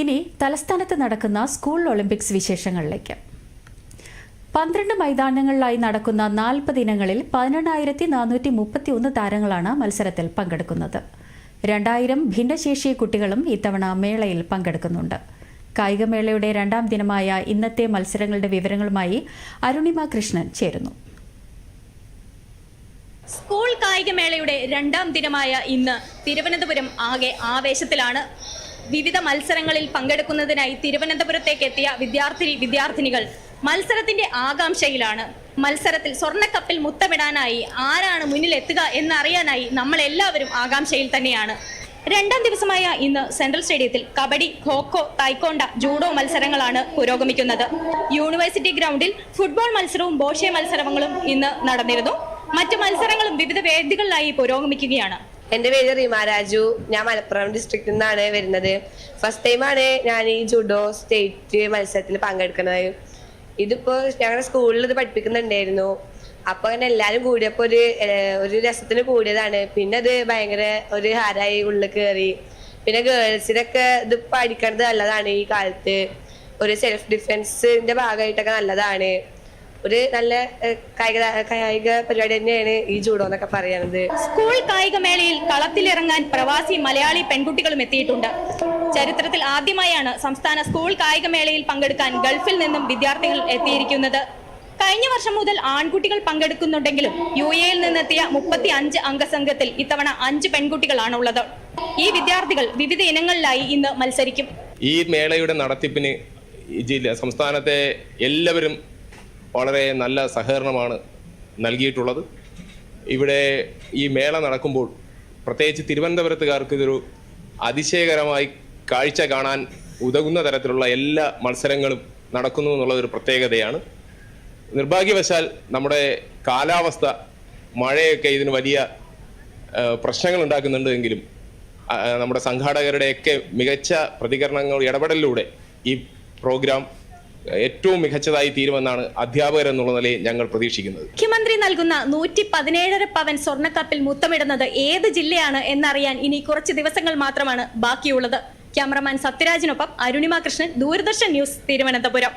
ഇനി തലസ്ഥാനത്ത് നടക്കുന്ന സ്കൂൾ ഒളിമ്പിക്സ് വിശേഷങ്ങളിലേക്ക്. പന്ത്രണ്ട് മൈതാനങ്ങളിലായി നടക്കുന്ന നാൽപ്പത് ഇനങ്ങളിൽ പതിനെണ്ണായിരത്തി നാനൂറ്റി മുപ്പത്തി ഒന്ന് താരങ്ങളാണ് മത്സരത്തിൽ പങ്കെടുക്കുന്നത്. രണ്ടായിരം ഭിന്നശേഷി കുട്ടികളും ഇത്തവണ മേളയിൽ പങ്കെടുക്കുന്നുണ്ട്. കായികമേളയുടെ രണ്ടാം ദിനമായ ഇന്നത്തെ മത്സരങ്ങളുടെ വിവരങ്ങളുമായി അരുണിമ കൃഷ്ണൻ ചേരുന്നു. സ്കൂൾ കായികമേളയുടെ രണ്ടാം ദിനമായ ഇന്ന് തിരുവനന്തപുരം ആകെ ആവേശത്തിലാണ്. വിവിധ മത്സരങ്ങളിൽ പങ്കെടുക്കുന്നതിനായി തിരുവനന്തപുരത്തേക്ക് എത്തിയ വിദ്യാർത്ഥി വിദ്യാർത്ഥിനികൾ മത്സരത്തിന്റെ ആകാംക്ഷയിലാണ്. മത്സരത്തിൽ സ്വർണക്കപ്പിൽ മുത്തമിടാനായി ആരാണ് മുന്നിലെത്തുക എന്നറിയാനായി നമ്മൾ എല്ലാവരും ആകാംക്ഷയിൽ തന്നെയാണ്. രണ്ടാം ദിവസമായ ഇന്ന് സെൻട്രൽ സ്റ്റേഡിയത്തിൽ കബഡി ഖോഖോ തൈക്കോണ്ട ജൂഡോ മത്സരങ്ങളാണ് പുരോഗമിക്കുന്നത്. യൂണിവേഴ്സിറ്റി ഗ്രൗണ്ടിൽ ഫുട്ബോൾ മത്സരവും ബോഷെ മത്സരങ്ങളും ഇന്ന് നടന്നിരുന്നു. മറ്റ് മത്സരങ്ങളും വിവിധ വേദികളിലായി പുരോഗമിക്കുകയാണ്. എന്റെ പേര് റീമ രാജു. ഞാൻ മലപ്പുറം ഡിസ്ട്രിക്റ്റിൽ നിന്നാണ് വരുന്നത്. ഫസ്റ്റ് ടൈമാണ് ഞാൻ ഈ ജുഡോ സ്റ്റേറ്റ് മത്സരത്തിൽ പങ്കെടുക്കുന്നത്. ഇതിപ്പോ ഞങ്ങളുടെ സ്കൂളിൽ ഇത് പഠിപ്പിക്കുന്നുണ്ടായിരുന്നു. അപ്പൊ അങ്ങനെ എല്ലാരും കൂടിയപ്പോ ഒരു ഒരു രസത്തിന് കൂടിയതാണ്. പിന്നെ അത് ഭയങ്കര ഒരു ഹാരായി ഉള്ളിൽ കയറി പിന്നെ ഗേൾസിനൊക്കെ ഇത് പഠിക്കണത് നല്ലതാണ് ഈ കാലത്ത്. ഒരു സെൽഫ് ഡിഫെൻസിന്റെ ഭാഗമായിട്ടൊക്കെ നല്ലതാണ്. ഒരു നല്ല കായിക കായിക പരിപാടി തന്നെയാണ് ഈ ജൂഡോ എന്നൊക്കെ പറയുന്നത് സ്കൂൾ കായികമേളയിൽ കളത്തിലിറങ്ങാൻ പ്രവാസി മലയാളി പെൺകുട്ടികളും എത്തിയിട്ടുണ്ട്. ചരിത്രത്തിൽ ആദ്യമായാണ് സംസ്ഥാന സ്കൂൾ കായികമേളയിൽ പങ്കെടുക്കാൻ ഗൾഫിൽ നിന്നും വിദ്യാർത്ഥികൾ എത്തിയിരിക്കുന്നത്. കഴിഞ്ഞ വർഷം മുതൽ ആൺകുട്ടികൾ പങ്കെടുക്കുന്നുണ്ടെങ്കിലും യു എയിൽ നിന്നെത്തിയ മുപ്പത്തി അഞ്ച് അംഗസംഘത്തിൽ ഇത്തവണ അഞ്ച് പെൺകുട്ടികളാണുള്ളത്. ഈ വിദ്യാർത്ഥികൾ വിവിധ ഇനങ്ങളിലായി ഇന്ന് മത്സരിക്കും. ഈ മേളയുടെ നടത്തിപ്പിന് ഈ ജില്ല സംസ്ഥാനത്തെ എല്ലാവരും വളരെ നല്ല സഹകരണമാണ് നൽകിയിട്ടുള്ളത്. ഇവിടെ ഈ മേള നടക്കുമ്പോൾ പ്രത്യേകിച്ച് തിരുവനന്തപുരത്തുകാർക്ക് ഇതൊരു അതിശയകരമായി കാഴ്ച കാണാൻ ഉതകുന്ന തരത്തിലുള്ള എല്ലാ മത്സരങ്ങളും നടക്കുന്നു എന്നുള്ള ഒരു പ്രത്യേകതയാണ്. നിർഭാഗ്യവശാൽ നമ്മുടെ കാലാവസ്ഥ മഴയൊക്കെ ഇതിന് വലിയ പ്രശ്നങ്ങൾ ഉണ്ടാക്കുന്നുണ്ട് എങ്കിലും നമ്മുടെ സംഘാടകരുടെയൊക്കെ മികച്ച പ്രതികരണങ്ങൾ ഇടപെടലിലൂടെ ഈ പ്രോഗ്രാം ഏറ്റവും മികച്ചതായി തീരുമെന്നാണ് അധ്യാപകർ എന്നുള്ള നിലയിൽ ഞങ്ങൾ പ്രതീക്ഷിക്കുന്നത്. മുഖ്യമന്ത്രി നൽകുന്ന നൂറ്റി പതിനേഴര പവൻ സ്വർണക്കപ്പിൽ മുത്തമിടുന്നത് ഏത് ജില്ലയാണ് എന്നറിയാൻ ഇനി കുറച്ച് ദിവസങ്ങൾ മാത്രമാണ് ബാക്കിയുള്ളത്. ക്യാമറമാൻ സത്യരാജിനൊപ്പം അരുണിമ കൃഷ്ണൻ ദൂരദർശൻ ന്യൂസ് തിരുവനന്തപുരം.